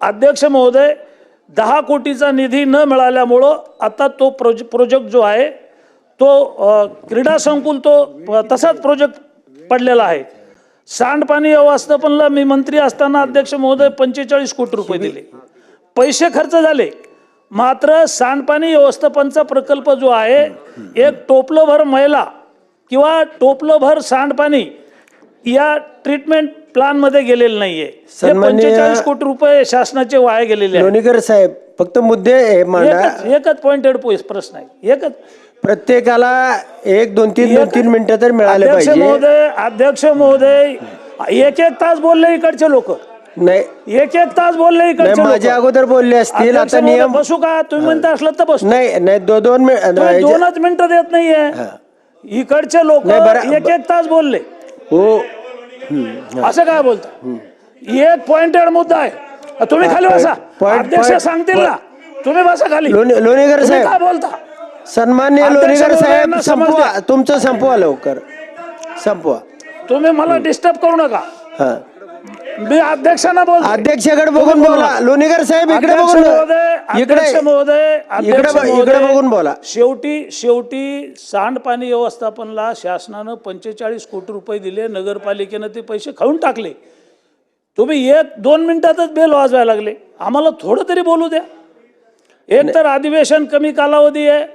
अध्यक्ष महोदय दहा कोटीचा निधी न मिळाल्यामुळं आता तो प्रोजे प्रोजेक्ट जो आहे तो क्रीडा संकुल तो तसाच प्रोजेक्ट पडलेला आहे. सांडपाणी व्यवस्थापनला मी मंत्री असताना अध्यक्ष महोदय पंचेचाळीस कोटी रुपये दिले. पैसे खर्च झाले. मात्र सांडपाणी व्यवस्थापनचा प्रकल्प जो आहे एक टोपलोभर मैला किंवा टोपलोभर सांडपाणी या ट्रीटमेंट प्लानमध्ये गेलेलं नाहीये. सन्माननीय- पंचेचाळीस कोटी रुपये शासनाचे वाया गेलेले आहेत. लोणीकर साहेब फक्त मुद्दे हे मांडा. एकच एकच पॉइंटेड प्रश्न आहे. एकच प्रत्येकाला एक दोन तीन दोन तीन मिनिटं तर मिळाले अध्यक्ष पाहिजे. महोदय अध्यक्ष महोदय एक एक तास बोलले इकडचे लोक. नाही. एक एक तास बोलले नाही इकडचे माझ्या लोक अगोदर बोलले असतील अध्यक्ष आता महोदय, नियम बसू का? तुम्ही म्हणता असलं तर बसू. नाही नाही दो दोन तुम्ही मिनिट दोनच मिनिटं देत नाहीये. इकडचे लोक नाही, बरं- एक एक तास बोलले. हो. असं काय बोलता? एक पॉइंटेड मुद्दा आहे. तुम्ही खाली बसा. अध्यक्ष सांगतील ना. तुम्ही बसा खाली. लोणी- लोणीकर साहेब. काय बोलता? सन्मान्य लोणीकर साहेब संपवा. तुमचं संपवा लवकर. संपवा. तुम्ही मला डिस्टर्ब करू नका. हा. मी अध्यक्षांना बोलतो अध्यक्षाकडे बघून बोला. लोणीकर साहेब इकडे अध्यक्ष बघून महोदय इकडे अध्यक्ष इकडे ब- इकडे महोदय, बघून बोला. शेवटी शेवटी सांडपाणी व्यवस्थापनला शासनानं पंचेचाळीस कोटी रुपये दिले नगरपालिकेनं ते पैसे खाऊन टाकले. तुम्ही एक दोन मिनिटातच बेल वाजवायला लागले. आम्हाला थोडं तरी बोलू द्या. एक तर अधिवेशन कमी कालावधी आहे.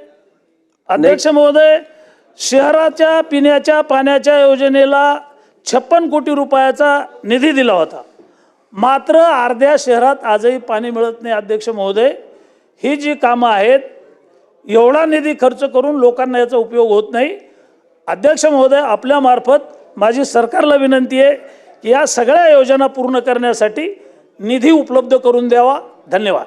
अध्यक्ष महोदय शहराच्या पिण्याच्या पाण्याच्या योजनेला छप्पन कोटी रुपयाचा निधी दिला होता. मात्र अर्ध्या शहरात आजही पाणी मिळत नाही अध्यक्ष महोदय. ही जी कामं आहेत एवढा निधी खर्च करून लोकांना याचा उपयोग होत नाही. अध्यक्ष महोदय आपल्यामार्फत माझी सरकारला विनंती आहे की या सगळ्या योजना पूर्ण करण्यासाठी निधी उपलब्ध करून द्यावा. धन्यवाद.